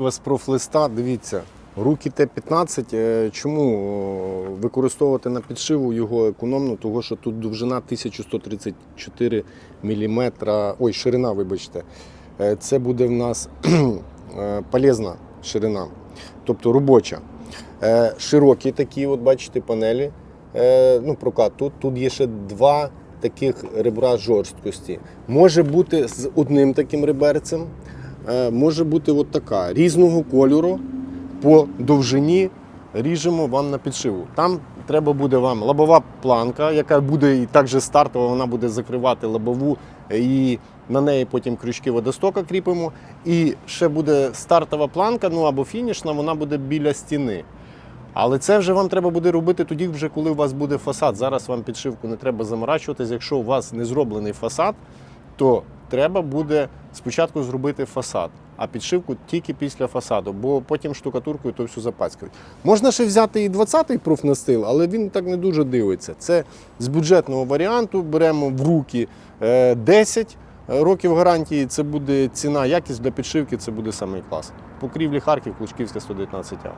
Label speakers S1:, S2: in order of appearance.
S1: Вас профлиста, дивіться, руки Т-15. е, Чому о, використовувати на підшиву його економно? Того, що тут довжина 1134 мм, ой, ширина, вибачте. Е, Це буде в нас е, полезна ширина, тобто робоча. Е, Широкі такі, от бачите, панелі. Е, Ну, прокат. Тут, тут є ще два таких ребра жорсткості. Може бути з одним таким реберцем, е, може бути от така різного кольору по довжині ріжемо вам на підшиву. Там треба буде вам лобова планка, яка буде і також стартова, вона буде закривати лобову, і на неї потім крючки водостока кріпимо. І ще буде стартова планка, ну або фінішна, вона буде біля стіни. Але це вже вам треба буде робити тоді, вже коли у вас буде фасад. Зараз вам підшивку не треба заморачуватись. Якщо у вас не зроблений фасад, то треба буде спочатку зробити фасад, а підшивку тільки після фасаду, бо потім штукатуркою то все запацькають. Можна ще взяти і 20-й профнастил, але він так не дуже дивиться. Це з бюджетного варіанту беремо в руки е, 10 років гарантії. Це буде ціна, якість для підшивки, це буде самий клас. Покрівлі Харків, Клучківська 119 А.